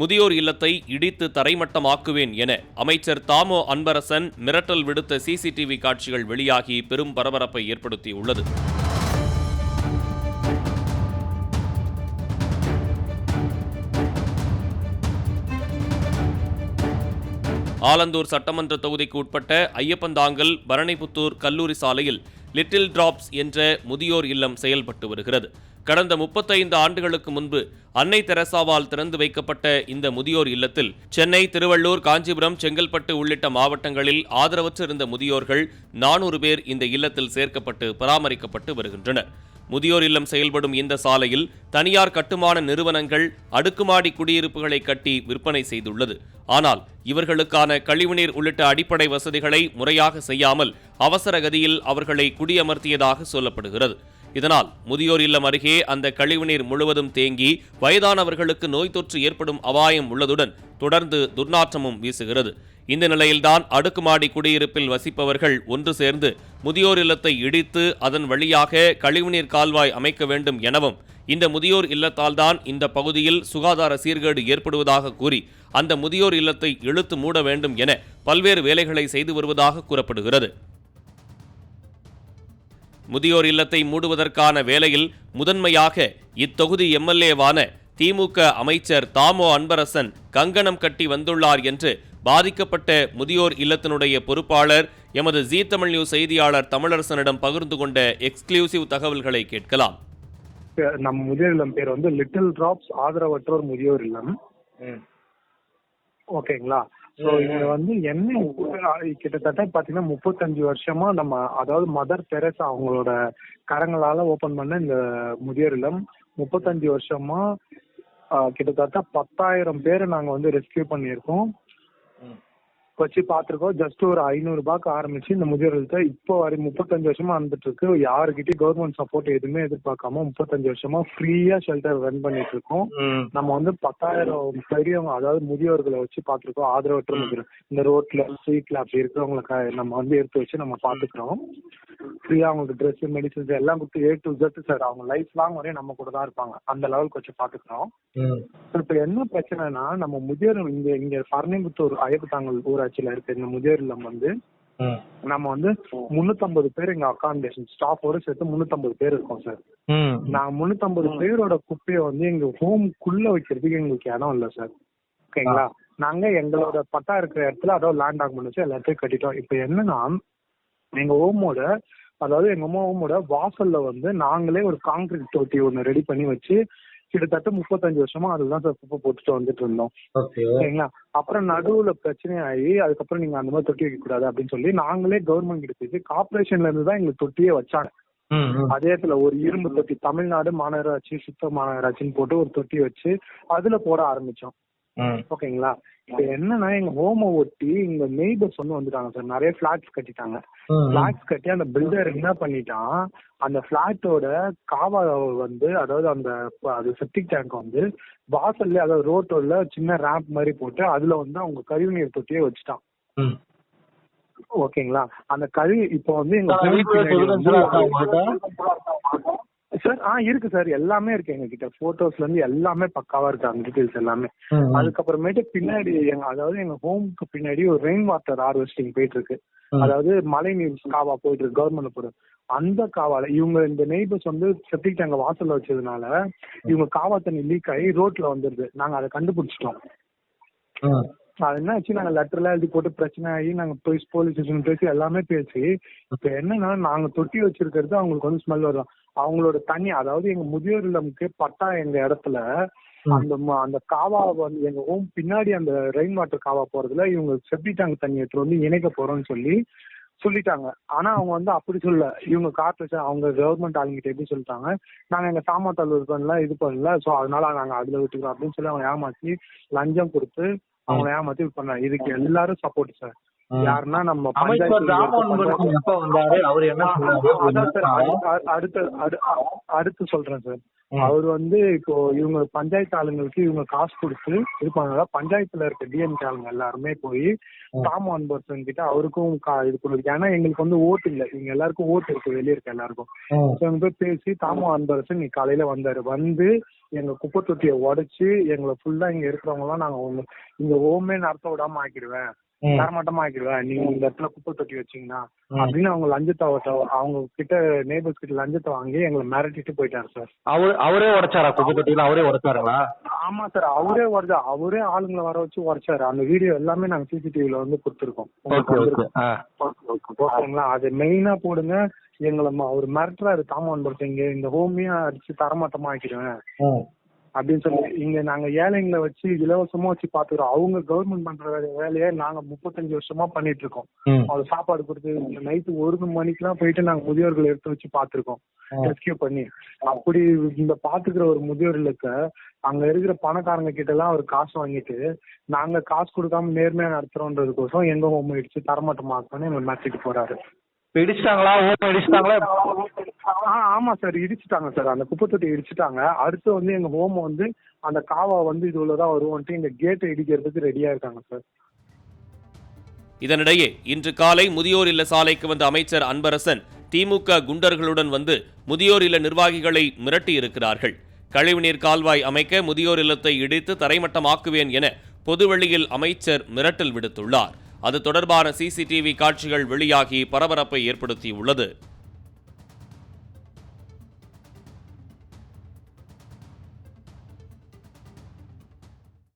முதியோர் இல்லத்தை இடித்து தரைமட்டமாக்குவேன் என அமைச்சர் தாமோ அன்பரசன் மிரட்டல் விடுத்த சிசிடிவி காட்சிகள் வெளியாகி பெரும் பரபரப்பை ஏற்படுத்தியுள்ளது. ஆலந்தூர் சட்டமன்ற தொகுதிக்கு உட்பட்ட ஐயப்பந்தாங்கல் பரணிபுத்தூர் கல்லூரி சாலையில் லிட்டில் டிராப்ஸ் என்ற முதியோர் இல்லம் செயல்பட்டு வருகிறது. கடந்த முப்பத்தைந்து ஆண்டுகளுக்கு முன்பு அன்னை தெரசாவால் திறந்து வைக்கப்பட்ட இந்த முதியோர் இல்லத்தில் சென்னை திருவள்ளூர் காஞ்சிபுரம் செங்கல்பட்டு உள்ளிட்ட மாவட்டங்களில் ஆதரவற்று இருந்த முதியோர்கள் நானூறு பேர் இந்த இல்லத்தில் சேர்க்கப்பட்டு பராமரிக்கப்பட்டு வருகின்றனர். முதியோர் இல்லம் செயல்படும் இந்த சாலையில் தனியார் கட்டுமான நிறுவனங்கள் அடுக்குமாடி குடியிருப்புகளை கட்டி விற்பனை செய்துள்ளது. ஆனால் இவர்களுக்கான கழிவுநீர் உள்ளிட்ட அடிப்படை வசதிகளை முறையாக செய்யாமல் அவசர கதியில் அவர்களை குடியமர்த்தியதாக சொல்லப்படுகிறது. இதனால் முதியோர் இல்லம் அருகே அந்த கழிவுநீர் முழுவதும் தேங்கி வயதானவர்களுக்கு நோய் தொற்று ஏற்படும் அபாயம் உள்ளதுடன் தொடர்ந்து துர்நாற்றமும் வீசுகிறது. இந்த நிலையில்தான் அடுக்குமாடி குடியிருப்பில் வசிப்பவர்கள் ஒன்று சேர்ந்து முதியோர் இல்லத்தை இடித்து அதன் வழியாக கழிவுநீர் கால்வாய் அமைக்க வேண்டும் எனவும் இந்த முதியோர் இல்லத்தால்தான் இந்த பகுதியில் சுகாதார சீர்கேடு ஏற்படுவதாக கூறி அந்த முதியோர் இல்லத்தை இழுத்து மூட வேண்டும் என பல்வேறு வேலைகளை செய்து வருவதாக கூறப்படுகிறது. முதியோர் இல்லத்தை மூடுவதற்கான வேலையில் முதன்மையாக இத்தொகுதி எம்எல்ஏவான திமுக அமைச்சர் தாமோ அன்பரசன் கங்கணம் கட்டி வந்துள்ளார் என்று பாதிக்கப்பட்ட முதியோர் இல்லத்தினுடைய பொறுப்பாளர் எமது ஜீ தமிழ் நியூஸ் செய்தியாளர் தமிழரசனிடம் பகிர்ந்து கொண்ட எக்ஸ்க்ளூசிவ் தகவல்களை கேட்கலாம். நம்ம முதியோர் இல்லம் பேர் வந்து லிட்டில் டிராப்ஸ் ஆதரவற்றோர் முதியோர் இல்லம். ஓகேங்களா? சோ இங்க வந்து என்ன கிட்டத்தட்ட பாத்தீங்கன்னா முப்பத்தஞ்சு வருஷமா நம்ம அதாவது மதர் தெரசா அவங்களோட கரங்களால ஓபன் பண்ண இந்த முதியோர் இல்லம். முப்பத்தஞ்சு வருஷமா கிட்டத்தட்ட பத்தாயிரம் பேரை நாங்க வந்து ரெஸ்கியூ பண்ணியிருக்கோம். வச்சு பார்த்திருக்கோம். ஜஸ்ட் ஒரு ஐநூறு ரூபாய்க்கு ஆரம்பிச்சு இந்த முதியோர் இல்லத்தை இப்போ வரை முப்பத்தஞ்சு வருஷமா வந்துட்டு இருக்கு. யாருக்கிட்டயும் கவர்மெண்ட் சப்போர்ட் எதுவுமே எதிர்பார்க்காம முப்பத்தஞ்சு வருஷமா ஃப்ரீயா ஷெல்டர் ரன் பண்ணிட்டு இருக்கோம். நம்ம வந்து பத்தாயிரம் பெரியவங்க அதாவது முதியோர்களை வச்சு பார்த்திருக்கோம். ஆதரவற்ற முதியோர். இந்த ரோட்ல ஸ்ட்ரீட்ல அப்படி இருக்கிறவங்களுக்கு நம்ம வந்து எடுத்து வச்சு நம்ம பாத்துக்கிறோம் ஃப்ரீயா அவங்களுக்கு ட்ரெஸ் மெடிசன்ஸ் எல்லாம் கொடுத்து ஏ டு ஜெட் சார் அவங்க லைஃப் லாங் வரையும் நம்ம கூட தான் இருப்பாங்க. அந்த லெவலுக்கு வச்சு பாத்துக்கிறோம் இப்ப என்ன பிரச்சனைனா நம்ம முதியோர் இங்க இங்க பரணிபுத்தூர் ஐயப்பத்தாங்கல் ஊராட்சியில இருக்க இந்த முதியோர் இல்லம் வந்து நம்ம வந்து முன்னூத்தம்பது பேர் எங்க அகாமடேஷன் ஸ்டாஃபோட சேர்த்து முன்னூத்தம்பது பேர் இருக்கோம் சார். நாங்க முன்னூத்தம்பது பேரோட குப்பையை வந்து எங்க ஹோம்குள்ள வைக்கிறதுக்கு எங்களுக்கு இடம் இல்ல சார். ஓகேங்களா? நாங்க எங்களோட பட்டா இருக்கிற இடத்துல அதாவது லேண்ட் டாக்குமெண்ட் வச்சு எல்லாத்தையும் கட்டிட்டோம். இப்ப என்னன்னா எங்க ஹோமோட அதாவது எங்க அம்மா ஹோமோட வாசல்ல வந்து நாங்களே ஒரு காங்கிரீட் தொட்டி ஒண்ணு ரெடி பண்ணி வச்சு கிட்டத்தட்ட முப்பத்தஞ்சு வருஷமா அதுதான் சார் குப்பை போட்டுட்டு வந்துட்டு இருந்தோம். சரிங்களா? அப்புறம் நடுவுல பிரச்சனை ஆகி அதுக்கப்புறம் நீங்க அந்த மாதிரி தொட்டி வைக்க கூடாது அப்படின்னு சொல்லி நாங்களே கவர்மெண்ட் கிட்ட பேசி கார்பரேஷன்ல இருந்து தான் எங்களுக்கு தொட்டியே வச்சாங்க. அதே இடத்துல ஒரு இரும்பு தொட்டி தமிழ்நாடு மாநகராட்சி சுத்த மாநகராட்சின்னு போட்டு ஒரு தொட்டி வச்சு அதுல போட ஆரம்பிச்சோம். ஓகேங்களா? இப்ப என்னன்னா எங்க ஹோம ஒட்டி இங்க நெய்பர்ஸ் வந்து வந்துட்டாங்க சார். நிறைய பிளாட்ஸ் கட்டிட்டாங்க. பிளாட்ஸ் கட்டி அந்த பில்டர் என்ன பண்ணிட்டான் அந்த பிளாட்டோட காவா வந்து அதாவது அந்த அது செப்டிக் டேங்க் வந்து வாசல்ல அதாவது ரோட்டோட சின்ன ரேம்ப் மாதிரி போட்டு அதுல வந்து அவங்க கழிவுநீர் தொட்டியே வச்சுட்டான். ஓகேங்களா? அந்த கழிவு இப்போ வந்து எங்க ஆ இருக்கு சார். எல்லாமே இருக்கு எங்க கிட்ட போட்டோஸ்ல இருந்து எல்லாமே பக்காவா இருக்கு. அந்த டீடைல்ஸ் எல்லாமே. அதுக்கப்புறமேட்டு பின்னாடி எங்க அதாவது எங்க ஹோம்க்கு பின்னாடி ஒரு ரெயின் வாட்டர் ஹார்வெஸ்டிங் போயிட்டு இருக்கு அதாவது மழை நீர் காவா போயிட்டு இருக்கு கவர்மெண்ட் போடு அந்த காவால இவங்க இந்த நெய்பர்ஸ் வந்து செப்டிக் டேங்க வாசல்ல வச்சதுனால இவங்க காவா தண்ணி லீக் ஆகி ரோட்ல வந்துருது. நாங்க அதை கண்டுபிடிச்சிட்டோம். அது என்ன ஆச்சு நாங்க லெட்டர்லாம் எழுதி போட்டு பிரச்சனை ஆகி நாங்க போய் போலீஸ் ஸ்டேஷன் பேசி எல்லாமே பேசி இப்ப என்னன்னா நாங்க தொட்டி வச்சிருக்கிறது அவங்களுக்கு வந்து ஸ்மெல் வரும். அவங்களோட தண்ணி அதாவது எங்க முதியோர் இல்லமுக்கு பட்டா எங்க இடத்துல அந்த அந்த காவா வந்து எங்க ஹோம் பின்னாடி அந்த ரெயின் வாட்டர் காவா போறதுல இவங்க செப்டி டேங்க் தண்ணி எடுத்து வந்து இணைக்க போறோம்னு சொல்லி சொல்லிட்டாங்க. ஆனா அவங்க வந்து அப்படி சொல்லல. இவங்க கார்பரேஷன் அவங்க கவர்மெண்ட் ஆளுங்கிட்ட எப்படி சொல்லிட்டாங்க நாங்க எங்க சாமத்தல் பண்ணல இது பண்ணல சோ அதனால நாங்க அதுல விட்டுக்கிறோம் அப்படின்னு சொல்லி அவங்க ஏமாத்தி லஞ்சம் கொடுத்து அவங்க ஏமாத்தி பண்ணாங்க இதுக்கு எல்லாரும் சப்போர்ட் சார் யாருன்னா நம்ம அடுத்து அடுத்து சொல்றேன் சார். அவர் வந்து இப்போ இவங்க பஞ்சாயத்து ஆளுங்களுக்கு இவங்க காசு கொடுத்து இது பண்ணாங்க பஞ்சாயத்துல இருக்க டிஎம்கே ஆளுங்க எல்லாருமே போய் டாம் அன்பர்சன் கிட்ட அவருக்கும் இது கொடுக்கு ஏன்னா எங்களுக்கு வந்து ஓட்டு இல்ல. இவங்க எல்லாருக்கும் ஓட்டு இருக்கு வெளிய இருக்க எல்லாருக்கும். இவங்க போய் பேசி தாமோ அன்பரசன் நீ காலையில வந்தாரு. வந்து எங்க குப்பை தொட்டியை உடைச்சு எங்களை ஃபுல்லா இங்க இருக்கிறவங்க எல்லாம் நாங்க இங்க ஹோமே நடத்த விடாம ஆக்கிடுவேன். தரமாட்டமா ஆக்கிடுவேன் நீங்க இந்த இடத்துல குப்பை தொட்டி வச்சீங்கன்னா. அப்படின்னு அவங்க லஞ்சத்தை அவ- அவங்க கிட்ட நேபர்ஸ் கிட்ட லஞ்சத்தை வாங்கி எங்களை மிரட்டிட்டு போயிட்டாரு சார் அவரு அவரே உடைச்சாரா? குப்பை தொட்டியில அவரே உடைச்சாருங்களா? ஆமா சார் அவரே வருது அவரே ஆளுங்களை வர வச்சு உரைச்சாரு அந்த வீடியோ எல்லாமே நாங்க சிசிடிவில வந்து கொடுத்துருக்கோம். அது மெயினா போடுங்க. எங்களை அவர் மிரட்டுறாரு. தாமன் படுத்தீங்க இந்த ஹோமியா அடிச்சு தரமாட்டமா ஆக்கிடுவேன். அப்படின்னு சொல்லி இங்க நாங்க ஏழைங்களை வச்சு இலவசமா வச்சு பாத்துக்கிறோம். அவங்க கவர்மெண்ட் பண்ற வேலையை நாங்க முப்பத்தஞ்சு வருஷமா பண்ணிட்டு இருக்கோம். அவங்க சாப்பாடு கொடுத்து நைட்டு ஒரு மணிக்கெல்லாம் போயிட்டு நாங்க முதியோர்களை எடுத்து வச்சு பாத்துருக்கோம். ரெஸ்கியூ பண்ணி. அப்படி இந்த பாத்துக்கிற ஒரு முதியோர்களுக்கு அங்க இருக்கிற பணக்காரங்க கிட்ட எல்லாம் அவர் காசு வாங்கிட்டு நாங்க காசு கொடுக்காம நேர்மையா நடத்துறோன்றதுக்கோசம் எங்க ஹோம் இடிச்சு தரமாட்டமாக்கணும்னு எங்களை மாத்திட்டு போறாரு. இடிச்சிட்டாங்களா? ஓப்பன் இடிச்சிட்டாங்களா? ஆமா சார். இடிச்சிட்டாங்க சார். அந்த குப்பை தொட்டி இடிச்சிட்டாங்க. அடுத்து வந்து எங்க ஹோம் வந்து அந்த காவா வந்து இது உள்ளதான் வருவோன்ட்டு இந்த கேட்டை இடிக்கிறதுக்கு ரெடியா இருக்காங்க சார். இதனிடையே இன்று காலை முதியோர் இல்ல சாலைக்கு வந்த அமைச்சர் அன்பரசன் திமுக குண்டர்களுடன் வந்து முதியோர் இல்ல நிர்வாகிகளை மிரட்டியிருக்கிறார்கள் கழிவுநீர் கால்வாய் அமைக்க முதியோர் இல்லத்தை இடித்து தரைமட்டமாக்குவேன் என பொதுவெளியில் அமைச்சர் மிரட்டல் விடுத்துள்ளார். அது தொடர்பான சிசிடிவி காட்சிகள் வெளியாகி பரபரப்பை ஏற்படுத்தியுள்ளது.